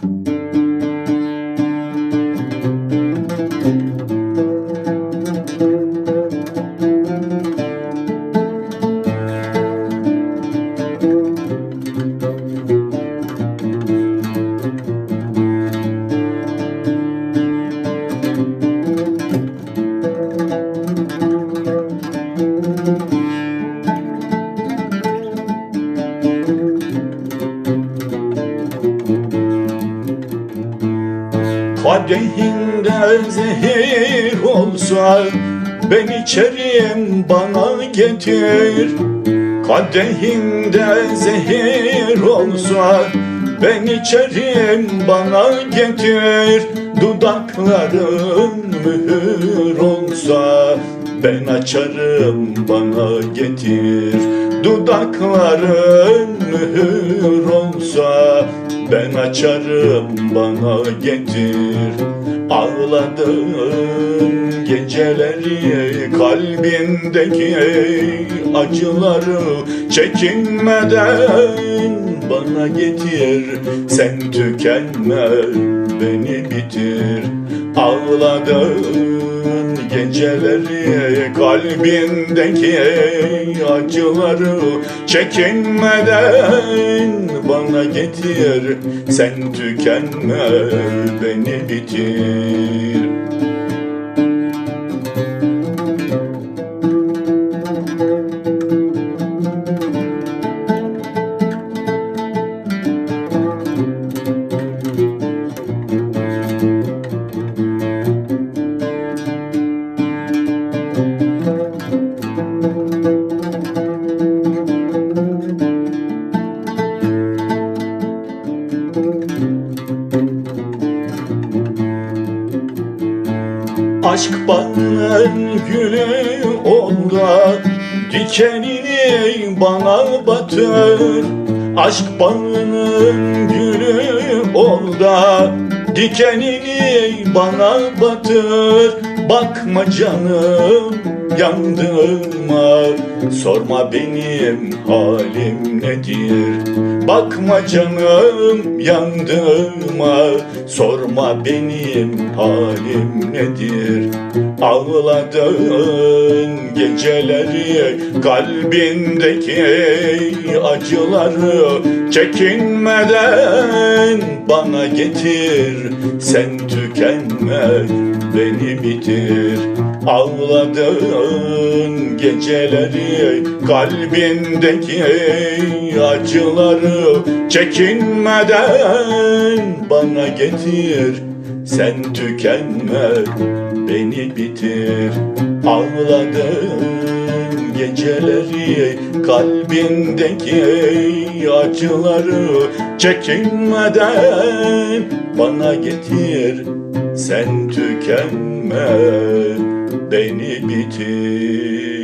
thank you Kadehinde zehir olsa Ben içerim bana getir. Kadehinde zehir olsa Ben içerim bana getir. Dudakların mühür olsa Ben açarım bana getir. Dudakların mühür olsa ben açarım bana getir. Ağladığım geceleri Kalbindeki acıları Çekinmeden bana getir. Sen tükenme beni bitir Ağladığım geceleri Kalbindeki acıları Çekinmeden bana getir. Sen tükenme beni bitir Aşk bağının gülü oldu Dikenini bana batır. Aşk bağının gülü oldu Dikenini bana batır Bakma canım yandığıma Sorma benim halim nedir Bakma canım yandığıma Sorma benim halim nedir Ağladığın geceleri Kalbindeki acıları Çekinmeden bana getir Sen tükenme beni bitir. Ağladığın geceleri Kalbindeki acıları Çekinmeden bana getir. Sen tükenme beni bitir. Ağladığın geceleri Kalbindeki acıları Çekinmeden bana getir Sen tükenme beni bitir